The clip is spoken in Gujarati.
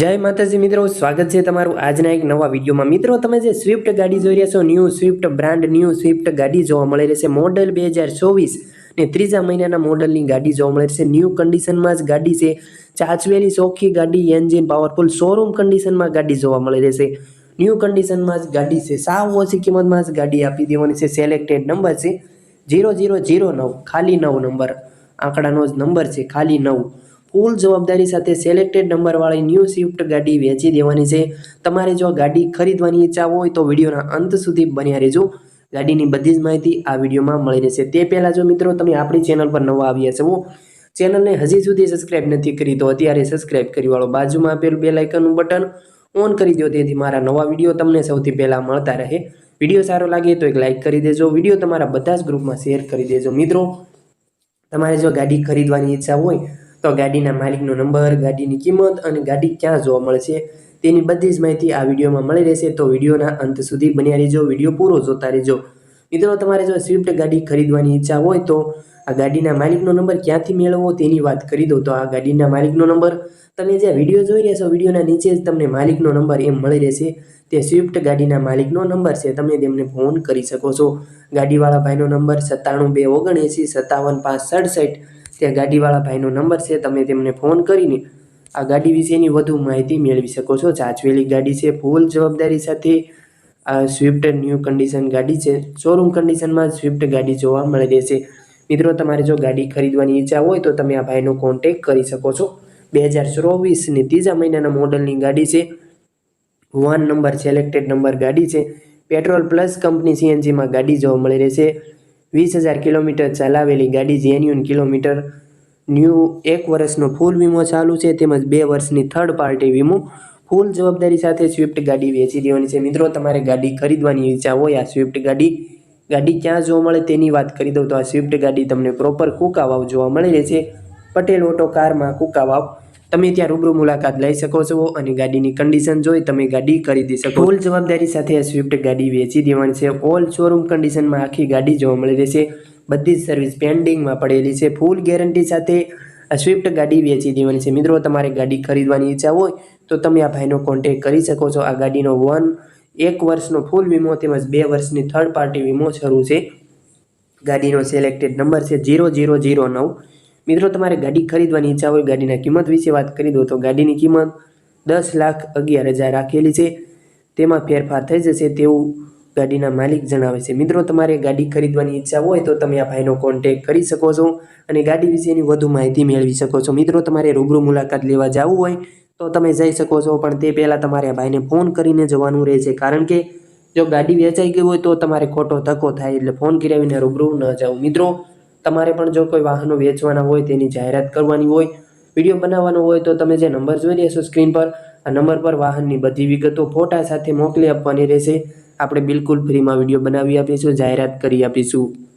જય માતાજી મિત્રો, સ્વાગત છે તમારું આજના એક નવા વિડીયોમાં. મિત્રો, તમે જે સ્વિફ્ટ ગાડી જોઈ રહ્યા છો new Swift brand new Swift ગાડી જોવા મળી રહેશે. મોડલ બે હજાર ચોવીસ ને ત્રીજા મહિનાના મોડલની ગાડી જોવા મળે છે ન્યૂ કન્ડિશનમાં જ ગાડી છે. ચાચવેલી ચોખ્ખી ગાડી એન્જિન પાવરફુલ શોરૂમ કન્ડિશનમાં ગાડી જોવા મળી રહેશે. ન્યૂ કન્ડિશનમાં જ ગાડી છે. સાવ ઓછી કિંમતમાં જ ગાડી આપી દેવાની છે. સિલેક્ટેડ નંબર છે. ઝીરો ઝીરો ઝીરો નવ, ખાલી નવ નંબર. આંકડાનો જ નંબર છે. ખાલી નવ. ફૂલ જવાબદારી સાથે સિલેક્ટેડ નંબરવાળી ન્યૂ સ્વિફ્ટ ગાડી વેચી દેવાની છે. તમારે જો ગાડી ખરીદવાની ઈચ્છા હોય તો વિડીયોના અંત સુધી બન્યા રહેજો. ગાડીની બધી જ માહિતી આ વિડીયોમાં મળી રહેશે. તે પહેલાં જો મિત્રો તમે આપણી ચેનલ પર નવા આવ્યા છો ચેનલને હજી સુધી સબસ્ક્રાઇબ નથી કરી તો અત્યારે સબસ્ક્રાઇબ કરી વાળો બાજુમાં આપેલું બે લાઇકનનું બટન ઓન કરી દો. તેથી મારા નવા વીડિયો તમને સૌથી પહેલાં મળતા રહે. વીડિયો સારો લાગે તો એક લાઇક કરી દેજો. વીડિયો તમારા બધા જ ગ્રુપમાં શેર કરી દેજો. મિત્રો, તમારે જો ગાડી ખરીદવાની ઈચ્છા હોય તો ગાડીના માલિકનો નંબર, ગાડીની કિંમત અને ગાડી ક્યાં જોવા મળશે તેની બધી જ માહિતી આ વિડીયોમાં મળી રહેશે. તો વિડીયોના અંત સુધી બન્યા રહેજો, વીડિયો પૂરો જોતા રહેજો. મિત્રો, તમારે જો સ્વિફ્ટ ગાડી ખરીદવાની ઈચ્છા હોય તો આ ગાડીના માલિકનો નંબર ક્યાંથી મેળવવો તેની વાત કરી દો. તો આ ગાડીના માલિકનો નંબર તમે જે વીડિયો જોઈ રહ્યા છો, વિડીયોના નીચે જ તમને માલિકનો નંબર એમ મળી રહેશે. તે સ્વિફ્ટ ગાડીના માલિકનો નંબર છે, તમે તેમને ફોન કરી શકો છો. ગાડીવાળા ભાઈનો નંબર સત્તાણું બે ઓગણએંસી, સત્તાવન પાંચ સડસઠ ત્યાં ગાડીવાળા ભાઈનો નંબર છે, તમે તેમને ફોન કરીને આ ગાડી વિશેની વધુ માહિતી મેળવી શકો છો. ચાચવેલી ગાડી છે, ફૂલ જવાબદારી સાથે આ સ્વિફ્ટ ન્યૂ કન્ડિશન ગાડી છે. શોરૂમ કન્ડિશનમાં સ્વિફ્ટ ગાડી જોવા મળી રહેશે. મિત્રો, તમારે જો ગાડી ખરીદવાની ઈચ્છા હોય તો તમે આ ભાઈનો કોન્ટેક કરી શકો છો. બે હજાર ચોવીસની ત્રીજા મહિનાના મોડલની ગાડી છે. વન નંબર સિલેક્ટેડ નંબર ગાડી છે. પેટ્રોલ પ્લસ કંપની સીએનજીમાં ગાડી જોવા મળી રહેશે. વીસ હજાર કિલોમીટર ચલાવેલી ગાડી જેન્યુન કિલોમીટર. ન્યૂ એક વર્ષનો ફૂલ વીમો ચાલુ છે, તેમજ બે વર્ષની થર્ડ પાર્ટી વીમો. ફૂલ જવાબદારી સાથે સ્વિફ્ટ ગાડી વેચી દેવાની છે. મિત્રો, તમારે ગાડી ખરીદવાની ઈચ્છા હોય, આ સ્વિફ્ટ ગાડી ગાડી ક્યાં જોવા મળે તેની વાત કરી દઉં તો આ સ્વિફ્ટ ગાડી તમને પ્રોપર કુકાવાવ જોવા મળી રહેશે. પટેલ ઓટો કારમાં કુકાવાવ. તમે ત્યાં રૂબરૂ મુલાકાત લઈ શકો છો અને ગાડીની કન્ડિશન જોઈ તમે ગાડી ખરીદી શકો ફૂલ જવાબદારી સાથે આ સ્વિફ્ટ ગાડી વેચી દેવાની છે. ઓલ શોરૂમ કન્ડિશનમાં આખી ગાડી જોવા મળી રહેશે. બધી જ સર્વિસ પેન્ડિંગમાં પડેલી છે. ફૂલ ગેરંટી સાથે આ સ્વિફ્ટ ગાડી વેચી દેવાની છે. મિત્રો, તમારે ગાડી ખરીદવાની ઈચ્છા હોય તો તમે આ ભાઈનો કોન્ટેક કરી શકો છો. આ ગાડીનો વન એક વર્ષનો ફૂલ વીમો તેમજ બે વર્ષની થર્ડ પાર્ટી વીમો શરૂ છે. ગાડીનો સિલેક્ટેડ નંબર છે જીરો જીરો જીરો નવ. મિત્રો, તમારે ગાડી ખરીદવાની ઈચ્છા હોય, ગાડીના કિંમત વિશે વાત કરી દો, તો ગાડીની કિંમત દસ લાખ અગિયાર હજાર રાખેલી છે. તેમાં ફેરફાર થઈ જશે તેવું ગાડીના માલિક જણાવે છે. મિત્રો, તમારે ગાડી ખરીદવાની ઈચ્છા હોય, તો તમે આ ભાઈનો કોન્ટેક કરી શકો છો અને ગાડી વિશેની વધુ માહિતી મેળવી શકો છો. મિત્રો, તમારે રૂબરૂ મુલાકાત લેવા જવું હોય, તો તમે જઈ શકો છો, પણ તે પહેલાં તમારે આ ભાઈને ફોન કરીને જવાનું રહેશે. કારણ કે જો ગાડી વેચાઈ ગઈ હોય, તો તમારે ખોટો ધક્કો થાય, એટલે ફોન કરાવીને રૂબરૂ ન જાઓ. મિત્રો તમારે પણ જો કોઈ વાહનો વેચવાના હોય તેની જાહેરાત કરવાની હોય, વીડિયો બનાવવાનો હોય, તો તમે જે નંબર જોઈ રહ્યા છો સ્ક્રીન પર, આ નંબર પર વાહનની બધી વિગતો ફોટા સાથે મોકલી આપવાની રહેશે. આપણે બિલકુલ ફ્રીમાં વીડિયો બનાવી આપીશું, જાહેરાત કરી આપીશું.